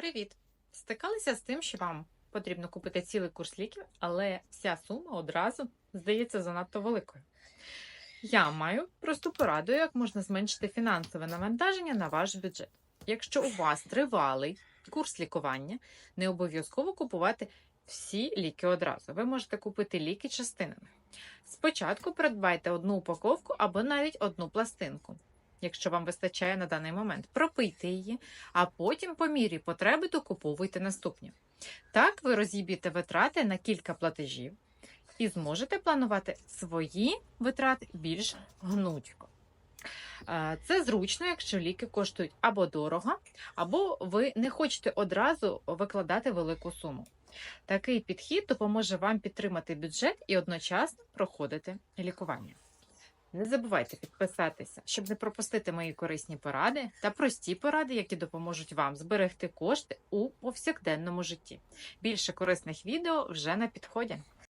Привіт! Стикалися з тим, що вам потрібно купити цілий курс ліків, але вся сума одразу здається занадто великою. Я маю просту пораду, як можна зменшити фінансове навантаження на ваш бюджет. Якщо у вас тривалий курс лікування, не обов'язково купувати всі ліки одразу. Ви можете купити ліки частинами. Спочатку придбайте одну упаковку або навіть одну пластинку, якщо вам вистачає на даний момент. Пропийте її, а потім, по мірі потреби, докуповуйте наступні. Так ви розіб'єте витрати на кілька платежів і зможете планувати свої витрати більш гнучко. Е, Це зручно, якщо ліки коштують або дорого, або ви не хочете одразу викладати велику суму. Такий підхід допоможе вам підтримати бюджет і одночасно проходити лікування. Не забувайте підписатися, щоб не пропустити мої корисні поради та прості поради, які допоможуть вам зберегти кошти у повсякденному житті. Більше корисних відео вже на підході.